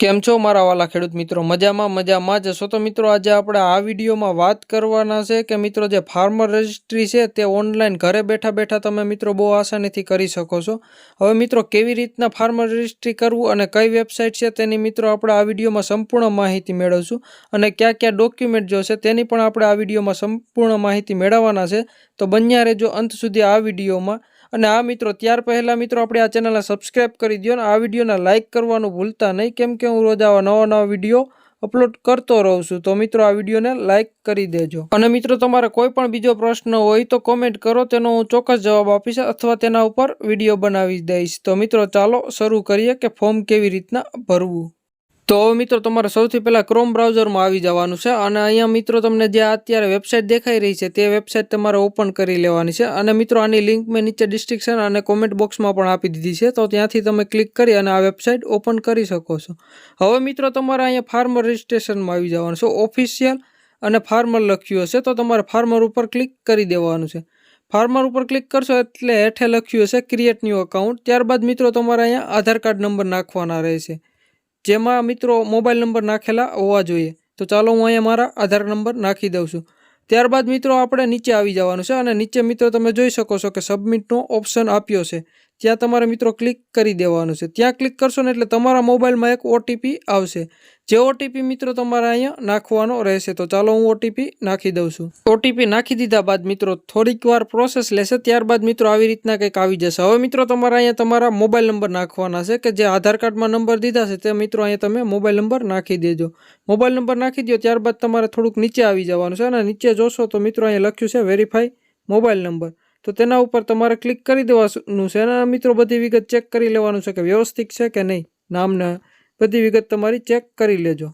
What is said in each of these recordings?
કેમ છો મારા વાલા ખેડૂત મિત્રો? મજામાં મજામાં જ. છો તો મિત્રો, આજે આપણે આ વિડીયોમાં વાત કરવાના છે કે મિત્રો જે ફાર્મર રજિસ્ટ્રી છે તે ઓનલાઈન ઘરે બેઠા બેઠા તમે મિત્રો બહુ આસાનીથી કરી શકો છો. હવે મિત્રો, કેવી રીતના ફાર્મર રજિસ્ટ્રી કરવું અને કઈ વેબસાઇટ છે તેની મિત્રો આપણે આ વિડીયોમાં સંપૂર્ણ માહિતી મેળવશું અને કયા કયા ડોક્યુમેન્ટ જો છે તેની પણ આપણે આ વિડીયોમાં સંપૂર્ણ માહિતી મેળવવાના છે. તો બન્યા રહેજો અંત સુધી આ વિડીયોમાં. અને આ મિત્રો, ત્યાર પહેલાં મિત્રો આપણે આ ચેનલને સબસ્ક્રાઈબ કરી દો અને આ વિડીયોને લાઇક કરવાનું ભૂલતા નહીં. કેમ કે હું રોજ આવા નવા નવા વીડિયો અપલોડ કરતો રહું છું. તો મિત્રો, આ વિડીયોને લાઇક કરી દેજો. અને મિત્રો, તમારે કોઈ પણ બીજો પ્રશ્ન હોય તો કોમેન્ટ કરો, તેનો હું ચોક્કસ જવાબ આપીશ અથવા તેના ઉપર વીડિયો બનાવી દઈશ. તો મિત્રો, ચાલો શરૂ કરીએ કે ફોર્મ કેવી રીતના ભરવું? તો હવે મિત્રો, તમારે સૌથી પહેલાં ક્રોમ બ્રાઉઝરમાં આવી જવાનું છે અને અહીંયા મિત્રો તમને જે અત્યારે વેબસાઇટ દેખાઈ રહી છે, તે વેબસાઇટ તમારે ઓપન કરી લેવાની છે અને મિત્રો, આની લિંક મેં નીચે ડિસ્ક્રિપ્શન અને કોમેન્ટ બોક્સમાં પણ આપી દીધી છે, તો ત્યાંથી તમે ક્લિક કરી અને આ વેબસાઇટ ઓપન કરી શકો છો. હવે મિત્રો, તમારે અહીંયા ફાર્મર રજિસ્ટ્રેશનમાં આવી જવાનું છે ઓફિશિયલ અને ફાર્મર લખ્યું હશે, તો તમારે ફાર્મર ઉપર ક્લિક કરી દેવાનું છે. ફાર્મર ઉપર ક્લિક કરશો એટલે હેઠે લખ્યું હશે ક્રિએટ ન્યૂ અકાઉન્ટ ત્યારબાદ મિત્રો, તમારે અહીંયા આધાર કાર્ડ નંબર નાખવાના રહેશે. જેમાં મિત્રો મોબાઈલ નંબર નાખેલા હોવા જોઈએ. તો ચાલો હું અહીંયા મારા આધાર નંબર નાખી દઉં છું. ત્યારબાદ મિત્રો આપણે નીચે આવી જવાનું છે અને નીચે મિત્રો તમે જોઈ શકો છો કે સબમિટનો ઓપ્શન આપ્યો છે. ત્યાં તમારે મિત્રો ક્લિક કરી દેવાનું છે. ત્યાં ક્લિક કરશો ને એટલે તમારા મોબાઈલમાં એક ઓટીપી આવશે. જે ઓટીપી મિત્રો તમારે અહીંયા નાખવાનો રહેશે. તો ચાલો હું ઓટીપી નાખી દઉં છું. ઓટીપી નાખી દીધા બાદ મિત્રો થોડીક વાર પ્રોસેસ લેશે. ત્યારબાદ મિત્રો આવી રીતના કંઈક આવી જશે. હવે મિત્રો તમારે અહીંયા તમારા મોબાઈલ નંબર નાખવાના છે કે જે આધાર કાર્ડમાં નંબર દીધા છે તે મિત્રો અહીંયા તમે મોબાઈલ નંબર નાખી દેજો. મોબાઈલ નંબર નાખી દો. ત્યારબાદ તમારે થોડુંક નીચે આવી જવાનું છે અને નીચે જોશો તો મિત્રો અહીંયા લખ્યું છે વેરીફાઈ મોબાઈલ નંબર. તો તેના ઉપર તમારે ક્લિક કરી દેવાનું છે અને મિત્રો બધી વિગત ચેક કરી લેવાનું છે કે વ્યવસ્થિત છે કે નહીં. નામને બધી વિગત તમારી ચેક કરી લેજો.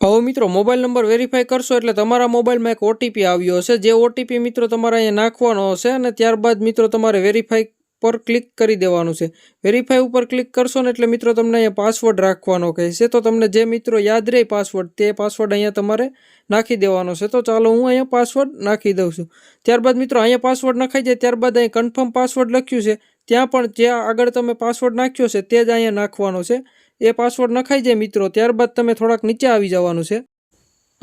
હવે મિત્રો મોબાઈલ નંબર વેરીફાઈ કરશો એટલે તમારા મોબાઈલમાં એક ઓટીપી આવ્યો હશે. જે ઓટીપી મિત્રો તમારે અહીંયા નાખવાનો હશે અને ત્યારબાદ મિત્રો તમારે વેરીફાઈ પર ક્લિક કરી દેવાનું છે. વેરીફાઈ ઉપર ક્લિક કરશો ને એટલે મિત્રો તમને અહીંયા પાસવર્ડ રાખવાનો કહેશે. તો તમને જે મિત્રો યાદ રહે પાસવર્ડ તે પાસવર્ડ અહીંયા તમારે નાખી દેવાનો છે. તો ચાલો હું અહીંયા પાસવર્ડ નાખી દઉં છું. ત્યારબાદ મિત્રો અહીંયા પાસવર્ડ નખાઈ જાય, ત્યારબાદ અહીં કન્ફર્મ પાસવર્ડ લખ્યું છે. ત્યાં પણ જે આગળ તમે પાસવર્ડ નાખ્યો છે, તે જ અહીંયા નાખવાનો છે. એ પાસવર્ડ નખાઈ જાય મિત્રો, ત્યારબાદ તમે થોડાક નીચે આવી જવાનું છે.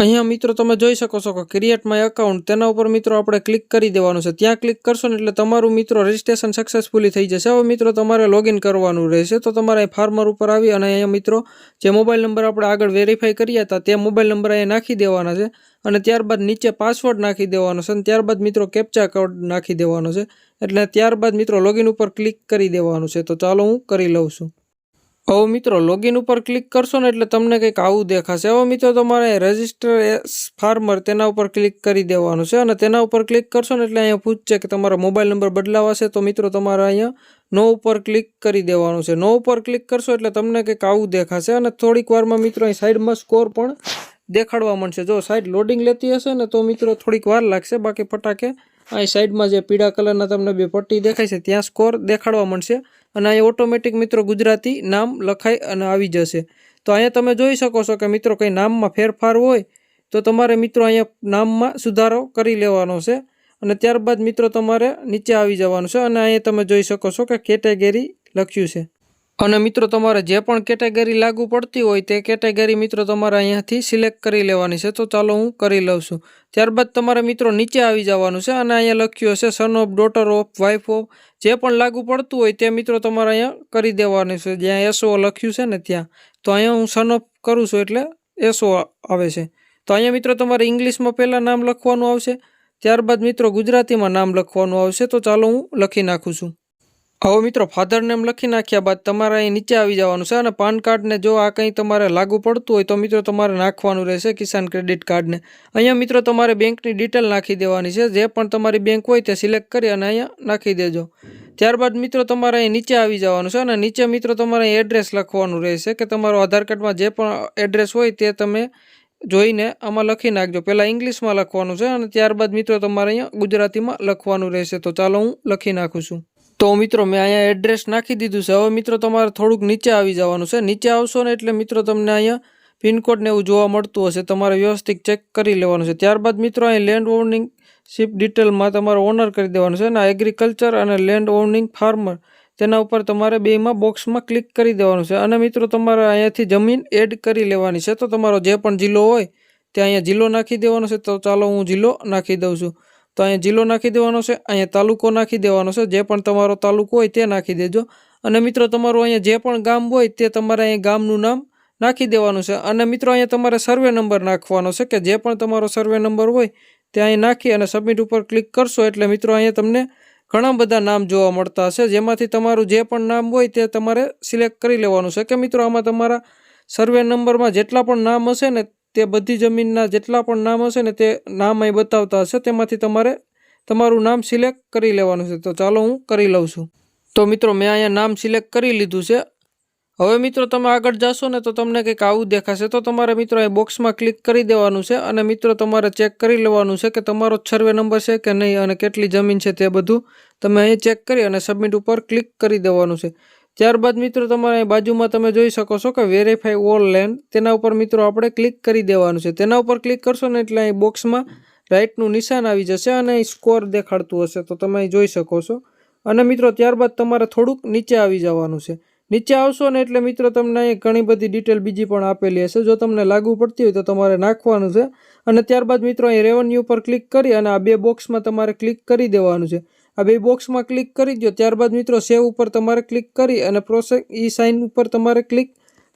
અહીંયા મિત્રો તમે જોઈ શકો છો કે ક્રિએટ માય અકાઉન્ટ તેના ઉપર મિત્રો આપણે ક્લિક કરી દેવાનું છે. ત્યાં ક્લિક કરશો ને એટલે તમારું મિત્રો રજિસ્ટ્રેશન સક્સેસફુલી થઈ જશે. હવે મિત્રો તમારે લોગિન કરવાનું રહેશે. તો તમારે અહીં ફાર્મર ઉપર આવી અને અહીંયા મિત્રો જે મોબાઈલ નંબર આપણે આગળ વેરીફાઈ કર્યા હતા, તે મોબાઈલ નંબર અહીંયા નાખી દેવાના છે. અને ત્યારબાદ નીચે પાસવર્ડ નાખી દેવાનો છે અને ત્યારબાદ મિત્રો કેપ્ચા કોડ નાખી દેવાનો છે. એટલે ત્યારબાદ મિત્રો લોગિન ઉપર ક્લિક કરી દેવાનું છે. તો ચાલો હું કરી લઉં છું. હવે મિત્રો લોગિન ઉપર ક્લિક કરશો ને એટલે તમને કંઈક આવું દેખાશે. હવે મિત્રો, તમારે રજિસ્ટર ફાર્મર તેના ઉપર ક્લિક કરી દેવાનું છે અને તેના ઉપર ક્લિક કરશો ને એટલે અહીંયા પૂછશે કે તમારો મોબાઈલ નંબર બદલાવાશે. તો મિત્રો, તમારે અહીંયા નો ઉપર ક્લિક કરી દેવાનું છે. નો ઉપર ક્લિક કરશો એટલે તમને કંઈક આવું દેખાશે અને થોડીક વારમાં મિત્રો, અહીં સાઈડમાં સ્કોર પણ દેખાડવા મળશે. જો સાઈડ લોડિંગ લેતી હશે ને તો મિત્રો, થોડીક વાર લાગશે. બાકી ફટાકે અહીં સાઈડમાં જે પીળા કલરના તમને બે પટ્ટી દેખાય છે, ત્યાં સ્કોર દેખાડવા મળશે અને અહીં ઓટોમેટિક મિત્રો ગુજરાતી નામ લખાઈ અને આવી જશે. તો અહીંયા તમે જોઈ શકો છો કે મિત્રો કંઈ નામમાં ફેરફાર હોય તો તમારે મિત્રો અહીંયા નામમાં સુધારો કરી લેવાનો છે અને ત્યારબાદ મિત્રો તમારે નીચે આવી જવાનું છે અને અહીંયા તમે જોઈ શકો છો કે કેટેગરી લખ્યું છે. અને મિત્રો, તમારે જે પણ કેટેગરી લાગુ પડતી હોય તે કેટેગરી મિત્રો તમારે અહીંયાથી સિલેક્ટ કરી લેવાની છે. તો ચાલો હું કરી લઉં છું. ત્યારબાદ તમારે મિત્રો નીચે આવી જવાનું છે અને અહીંયા લખ્યું હશે son of daughter of wife of જે પણ લાગુ પડતું હોય તે મિત્રો તમારે અહીંયા કરી દેવાનું છે. જ્યાં એસઓ લખ્યું છે ને ત્યાં. તો અહીંયા હું સન ઓફ કરું છું એટલે એસઓ આવે છે. તો અહીંયા મિત્રો તમારે ઇંગ્લિશમાં પહેલાં નામ લખવાનું આવશે. ત્યારબાદ મિત્રો ગુજરાતીમાં નામ લખવાનું આવશે. તો ચાલો હું લખી નાખું છું. હવે મિત્રો ફાધર નેમ લખી નાખ્યા બાદ તમારે અહીં નીચે આવી જવાનું છે અને પાન કાર્ડને જો આ કંઈ તમારે લાગુ પડતું હોય તો મિત્રો તમારે નાખવાનું રહેશે કિસાન ક્રેડિટ કાર્ડને. અહીંયા મિત્રો તમારે બેંકની ડિટેલ નાખી દેવાની છે. જે પણ તમારી બેંક હોય તે સિલેક્ટ કરી અને અહીંયા નાખી દેજો. ત્યારબાદ મિત્રો તમારે અહીં નીચે આવી જવાનું છે અને નીચે મિત્રો તમારે અહીં એડ્રેસ લખવાનું રહેશે કે તમારો આધાર કાર્ડમાં જે પણ એડ્રેસ હોય તે તમે જોઈને આમાં લખી નાખજો. પહેલાં ઇંગ્લિશમાં લખવાનું છે અને ત્યારબાદ મિત્રો તમારે અહીંયા ગુજરાતીમાં લખવાનું રહેશે. તો ચાલો હું લખી નાખું છું. તો મિત્રો, મેં અહીંયા એડ્રેસ નાખી દીધું છે. હવે મિત્રો, તમારે થોડુંક નીચે આવી જવાનું છે. નીચે આવશો ને એટલે મિત્રો, તમને અહીંયા પિનકોડ ને એવું જોવા મળતું હશે. તમારે વ્યવસ્થિત ચેક કરી લેવાનું છે. ત્યારબાદ મિત્રો, અહીં લેન્ડ ઓવનિંગ શિપ ડિટેલમાં તમારે ઓનર કરી દેવાનું છે અને એગ્રીકલ્ચર અને લેન્ડ ઓવનિંગ ફાર્મર તેના ઉપર તમારે બેમાં બોક્સમાં ક્લિક કરી દેવાનું છે. અને મિત્રો, તમારે અહીંયાથી જમીન એડ કરી લેવાની છે. તો તમારો જે પણ જિલ્લો હોય, ત્યાં અહીંયા જિલ્લો નાખી દેવાનો છે. તો ચાલો હું જિલ્લો નાખી દઉં છું. તો અહીંયા જિલ્લો નાખી દેવાનો છે, અહીંયા તાલુકો નાખી દેવાનો છે, જે પણ તમારો તાલુકો હોય તે નાખી દેજો. અને મિત્રો, તમારું અહીંયા જે પણ ગામ હોય તે તમારે અહીંયા ગામનું નામ નાખી દેવાનું છે. અને મિત્રો, અહીંયા તમારે સર્વે નંબર નાખવાનો છે કે જે પણ તમારો સર્વે નંબર હોય તે અહીં નાખી અને સબમિટ ઉપર ક્લિક કરશો એટલે મિત્રો, અહીંયા તમને ઘણા બધા નામ જોવા મળતા હશે. જેમાંથી તમારું જે પણ નામ હોય તે તમારે સિલેક્ટ કરી લેવાનું છે. કે મિત્રો, આમાં તમારા સર્વે નંબરમાં જેટલા પણ નામ હશે ને તે બધી જમીનના જેટલા પણ નામ હશે ને તે નામ અહીં બતાવતા હશે, તેમાંથી તમારે તમારું નામ સિલેક્ટ કરી લેવાનું છે. તો ચાલો હું કરી લઉં છું. તો મિત્રો, મેં અહીંયા નામ સિલેક્ટ કરી લીધું છે. હવે મિત્રો, તમે આગળ જશો ને તો તમને કંઈક આવું દેખાશે. તો તમારે મિત્રો એ બોક્સમાં ક્લિક કરી દેવાનું છે અને મિત્રો, તમારે ચેક કરી લેવાનું છે કે તમારો સર્વે નંબર છે કે નહીં અને કેટલી જમીન છે તે બધું તમે અહીં ચેક કરી અને સબમિટ ઉપર ક્લિક કરી દેવાનું છે. ત્યારબાદ મિત્રો તમારે અહીં બાજુમાં તમે જોઈ શકો છો કે વેરીફાઈ ઓલ લેન્ડ તેના ઉપર મિત્રો આપણે ક્લિક કરી દેવાનું છે. તેના ઉપર ક્લિક કરશો ને એટલે અહીં બોક્સમાં રાઇટનું નિશાન આવી જશે અને અહીં સ્કોર દેખાડતું હશે. તો તમે અહીં જોઈ શકો છો. અને મિત્રો ત્યારબાદ તમારે થોડુંક નીચે આવી જવાનું છે. નીચે આવશો ને એટલે મિત્રો તમને અહીં ઘણી બધી ડિટેલ બીજી પણ આપેલી હશે. જો તમને લાગુ પડતી હોય તો તમારે નાખવાનું છે. અને ત્યારબાદ મિત્રો અહીં રેવન્યુ ઉપર ક્લિક કરી અને આ બે બોક્સમાં તમારે ક્લિક કરી દેવાનું છે. આ બે બોક્સમાં ક્લિક કરી દો ત્યારબાદ મિત્રો સેવ ઉપર તમારે ક્લિક કરી અને પ્રોસેસ ઈ સાઇન ઉપર તમારે ક્લિક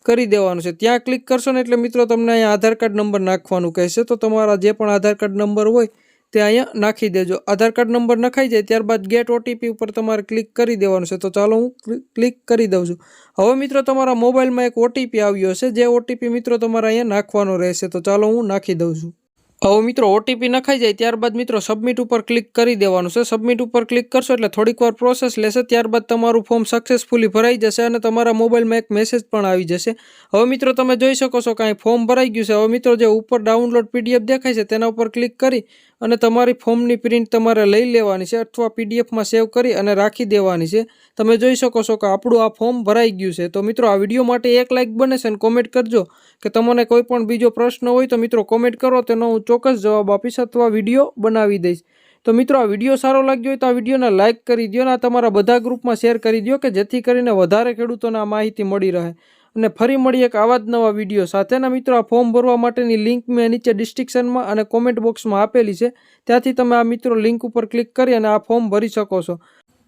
કરી દેવાનું છે. ત્યાં ક્લિક કરશો ને એટલે મિત્રો, તમને અહીંયા આધાર કાર્ડ નંબર નાખવાનું કહેશે. તો તમારા જે પણ આધાર કાર્ડ નંબર હોય, તે અહીંયા નાખી દેજો. આધાર કાર્ડ નંબર નખાઈ જાય, ત્યારબાદ ગેટ ઓટીપી ઉપર તમારે ક્લિક કરી દેવાનું છે. તો ચાલો હું ક્લિક કરી દઉં છું. હવે મિત્રો, તમારા મોબાઈલમાં એક ઓટીપી આવ્યો છે જે ઓટીપી મિત્રો તમારે અહીંયા નાખવાનો રહેશે. તો ચાલો હું નાખી દઉં છું. હવે મિત્રો ઓટીપી નખાઈ જાય ત્યારબાદ મિત્રો સબમિટ ઉપર ક્લિક કરી દેવાનું છે. સબમિટ ઉપર ક્લિક કરશો એટલે થોડીક વાર પ્રોસેસ લેશે, ત્યારબાદ તમારું ફોર્મ સક્સેસફુલી ભરાઈ જશે અને તમારા મોબાઈલમાં એક મેસેજ પણ આવી જશે. હવે મિત્રો, તમે જોઈ શકો છો કાંઈ ફોર્મ ભરાઈ ગયું છે. હવે મિત્રો, જે ઉપર ડાઉનલોડ પીડીએફ દેખાય છે, તેના ઉપર ક્લિક કરી અને તમારી ફોર્મની પ્રિન્ટ તમારે લઈ લેવાની છે અથવા પીડીએફમાં સેવ કરી અને રાખી દેવાની છે. તમે જોઈ શકો છો કે આપણું આ ફોર્મ ભરાઈ ગયું છે. તો મિત્રો, આ વીડિયો માટે એક લાઇક બને છે અને કોમેન્ટ કરજો કે તમને કોઈ પણ બીજો પ્રશ્ન હોય તો મિત્રો કોમેન્ટ કરો. તેનો હું ચોક્કસ જવાબ આપીશ અથવા વીડિયો બનાવી દઈશ. તો મિત્રો, આ વીડિયો સારો લાગ્યો હોય તો આ વિડીયોને લાઇક કરી દો અને તમારા બધા ગ્રુપમાં શેર કરી દો કે જેથી કરીને વધારે ખેડૂતોને આ માહિતી મળી રહે. અને ફરી મળી એક આવા જ નવા વીડિયો સાથેના મિત્રો, આ ફોર્મ ભરવા માટેની લિંક મેં નીચે ડિસ્ક્રિપ્શનમાં અને કોમેન્ટ બોક્સમાં આપેલી છે. ત્યાંથી તમે આ મિત્રો લિંક ઉપર ક્લિક કરી અને આ ફોર્મ ભરી શકો છો.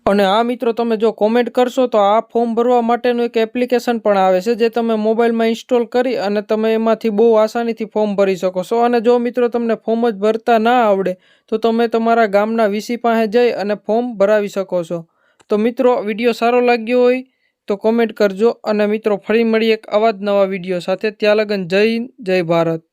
અને આ મિત્રો તમે જો કોમેન્ટ કરશો તો આ ફોર્મ ભરવા માટેનું એક એપ્લિકેશન પણ આવે છે જે તમે મોબાઈલમાં ઇન્સ્ટોલ કરી અને તમે એમાંથી બહુ આસાનીથી ફોર્મ ભરી શકો છો. અને જો મિત્રો તમને ફોર્મ જ ભરતા ના આવડે તો તમે તમારા ગામના વીસી પાસે જઈ અને ફોર્મ ભરાવી શકો છો. તો મિત્રો, વીડિયો સારો લાગ્યો હોય તો કોમેન્ટ કરજો અને મિત્રો, ફરી મળી એક આવા જ નવા વીડિયો સાથે. ત્યાં લગન જય જય ભારત.